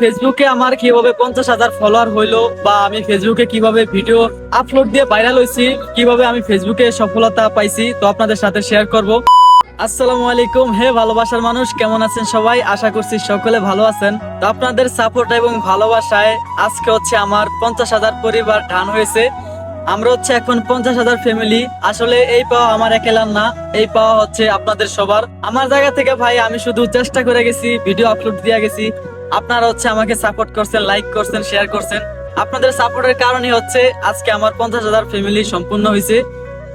ফেসবুকে আমার কীভাবে পঞ্চাশ হাজার ফলোয়ার হইল বা আমি ফেসবুকে কীভাবে ভিডিও আপলোড দিয়ে ভাইরাল হয়েছি কীভাবে আমি ফেসবুকে সফলতা পাইছি, তো আপনাদের সাথে শেয়ার করব। আসসালামু আলাইকুম। হে ভালোবাসার মানুষ, কেমন আছেন সবাই? আশা করছি সকলে ভালো আছেন। তো আপনাদের সাপোর্ট এবং ভালোবাসায় আজকে হচ্ছে আমার পঞ্চাশ হাজার পরিবার ধান হয়েছে। আমরা হচ্ছে এখন পঞ্চাশ হাজার ফ্যামিলি আসলে এই পাওয়া আমার একেলার না, এই পাওয়া হচ্ছে আপনাদের সবার। আমার জায়গা থেকে ভাই, আমি শুধু চেষ্টা করে গেছি ভিডিও আপলোড দিয়ে গেছি। আপনারা হচ্ছে আমাকে সাপোর্ট করছেন লাইক করছেন শেয়ার করছেন। আপনাদের সাপোর্টের কারণে হচ্ছে আজকে আমার পঞ্চাশ হাজার ফ্যামিলি সম্পূর্ণ হয়েছে।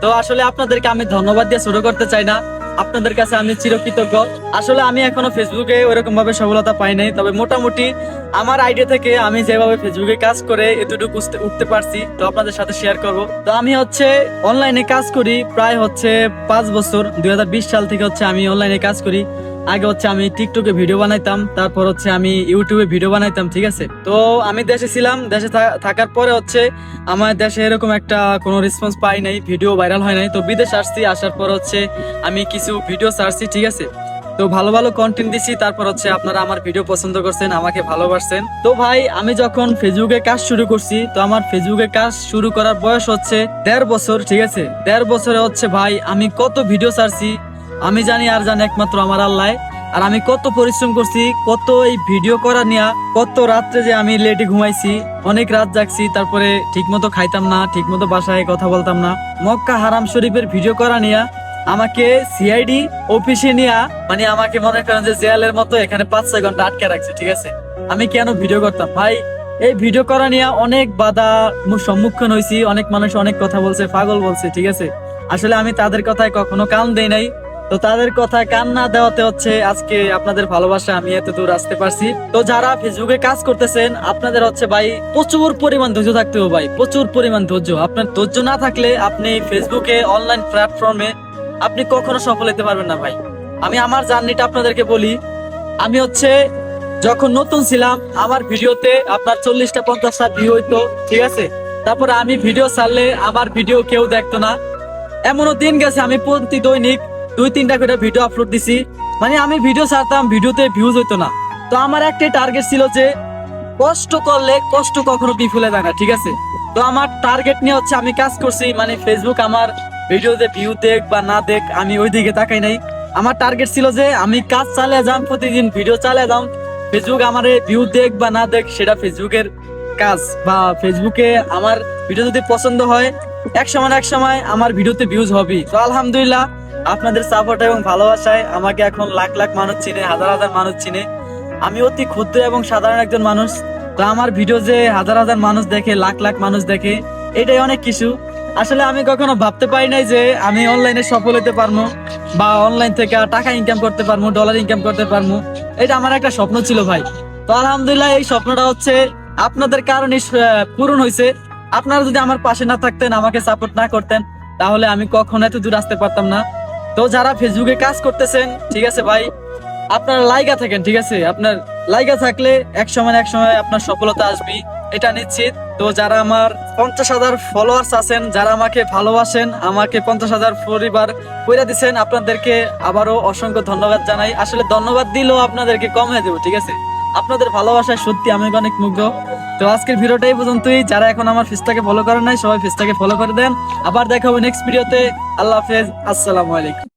তো আসলে আপনাদেরকে আমি ধন্যবাদ দিয়ে শুরু করতে চাই না। আপনাদের কাছে আমি চিরকৃতজ্ঞ। আসলে আমি এখনও ফেসবুকে ওইরকম ভাবে সফলতা পাই নাই, তবে মোটামুটি আমার আইডিয়া থেকে আমি যেভাবে ফেসবুকে কাজ করে এতটুকু উঠতে- উঠতে পারছি, তো আপনাদের সাথে শেয়ার করব। তো আমি হচ্ছে অনলাইনে কাজ করি প্রায় হচ্ছে পাঁচ বছর, দুই হাজার বিশ সাল থেকে হচ্ছে আমি অনলাইনে কাজ করি। আগে হচ্ছে আমি টিকটকে ভিডিও বানাইতাম, তারপর হচ্ছে আমি ইউটিউবে ভিডিও বানাইতাম, ঠিক আছে? তো আমি দেশে ছিলাম, দেশে থাকার পরে হচ্ছে আমার দেশে এরকম একটা কোনো রেসপন্স পাই নাই, ভিডিও ভাইরাল হয় নাই। তো বিদেশ আসছি, আসার পর হচ্ছে আমি কিছু ভিডিও ছাড়ছি, ঠিক আছে? তো ভালো ভালো কন্টেন্ট দিছি, তারপর হচ্ছে আপনারা আমার ভিডিও পছন্দ করছেন, আমাকে ভালোবাসছেন। তো ভাই, আমি যখন ফেসবুকে কাজ শুরু করছি, তো আমার ফেসবুকে কাজ শুরু করার বয়স হচ্ছে দেড় বছর, ঠিক আছে? দেড় বছরে হচ্ছে ভাই, আমি কত ভিডিও ছাড়ছি আমি জানি আর জানি একমাত্র আমার আল্লাহ। আর আমি কত পরিশ্রম করছি, কত এই ভিডিও করা নিয়া, কত রাত্রে যে আমি লেটে ঘুমাইছি, অনেক রাত জাগছি, তারপরে ঠিক মতো খাইতাম না ঠিক মতো বাসায় কথা বলতাম না। মক্কা হারাম শরীফের ভিডিও করা নিয়া আমাকে সিআইডি অফিসে নিয়া মানে আমাকে মনে করেন যে জেলের মতো এখানে পাঁচ ছয় ঘণ্টা আটকে রাখছে, ঠিক আছে? আমি কেন ভিডিও করতাম? ভাই, এই ভিডিও করা নিয়ে অনেক বাধা সম্মুখীন হয়েছি অনেক মানুষ অনেক কথা বলছে, পাগল বলছে, ঠিক আছে? আসলে আমি তাদের কথায় কখনো কান দেই নাই। তো তাদের কথায় কান না দেওয়াতে হচ্ছে, আজকে আপনাদের ভালোবাসা আমি এত দূর আসতে পারছি। তো যারা ফেসবুকে কাজ করতেছেন, আপনাদের হচ্ছে ভাই প্রচুর পরিমাণ ধৈর্য থাকতে হবে ভাই, প্রচুর পরিমাণ ধৈর্য। আপনার ধৈর্য না থাকলে আপনি ফেসবুকে অনলাইন প্ল্যাটফর্মে আপনি কখনো সফল হতে পারবেন না ভাই। আমি আমার জার্নিটা আপনাদেরকে বলি, আমি হচ্ছে যখন নতুন ছিলাম, আমার ভিডিওতে আপনার চল্লিশটা পঞ্চাশটা ভিউ হইতো, ঠিক আছে? তারপরে আমি ভিডিও ছাড়লে আমার ভিডিও কেউ দেখতো না। এমনও দিন গেছে, আমি প্রতি দৈনিক দুই তিনটা করে ভিডিও আপলোড দিছি। মানে আমি ভিডিও ছাড়তাম ভিডিওতে ভিউজ হইতো না। তো আমার একটাই টার্গেট ছিল যে কষ্ট করলে কষ্ট কখনো বিফলে যায় না, ঠিক আছে? তো আমার টার্গেট নিয়ে হচ্ছে আমি কাজ করছি মানে ফেসবুক আমার ভিডিওতে ভিউ দেখ বা না দেখ, আমি ওই দিকে তাকাই নাই। আমার টার্গেট ছিল যে আমি কাজ চালিয়ে যাম, প্রতিদিন ভিডিও চালিয়ে যাম। ফেসবুক আমার ভিউ দেখ বা না দেখ, সেটা ফেসবুকের কাজ। বা ফেসবুকে আমার ভিডিও যদি পছন্দ হয়, এক সময় এক সময় আমার ভিডিওতে ভিউজ হবে তো আলহামদুলিল্লাহ আপনাদের সাপোর্ট এবং ভালোবাসায় আমাকে এখন লাখ লাখ মানুষ চিনে, হাজার হাজার মানুষ চিনে। আমি অতি ক্ষুদ্র এবং সাধারণ একজন মানুষ। তো আমার ভিডিও যে হাজার হাজার মানুষ দেখে, লাখ লাখ মানুষ দেখে, এটাই অনেক কিছু। আসলে আমি কখনো ভাবতে পারি নাই যে আমি অনলাইনে সফল হতে পারব বা অনলাইন থেকে টাকা ইনকাম করতে পারব ডলার ইনকাম করতে পারব। এটা আমার একটা স্বপ্ন ছিল ভাই। তো আলহামদুলিল্লাহ এই স্বপ্নটা হচ্ছে আপনাদের কারণে পূরণ হয়েছে আপনারা যদি আমার পাশে না থাকতেন, আমাকে সাপোর্ট না করতেন, তাহলে আমি কখনো এত দূর আসতে পারতাম না। তো যারা ফেসবুকে কাজ করতেছেন, ঠিক আছে ভাই, আপনারা লাইগা থাকেন, ঠিক আছে? আপনার লাইগা থাকলে এক সময় এক সময় আপনার সফলতা আসবে এটা নিশ্চিত। তো যারা আমার পঞ্চাশ হাজার ফলোয়ার্স আছেন, যারা আমাকে ভালোবাসেন, আমাকে পঞ্চাশ হাজার পরিবার কইরা দিচ্ছেন আপনাদেরকে আবারও অসংখ্য ধন্যবাদ জানাই। আসলে ধন্যবাদ দিলেও আপনাদেরকে কম হয়ে দেবো, ঠিক আছে? আপনাদের ভালোবাসায় সত্যি আমি অনেক মুগ্ধ। তো আজকের ভিডিওটাই পর্যন্তই। যারা এখন আমার ফেসটাকে ফলো করে নাই, সবাই ফেসটাকে ফলো করে দেন। আবার দেখা হবে নেক্সট ভিডিওতে আল্লাহ হাফেজ। আসসালামু আলাইকুম।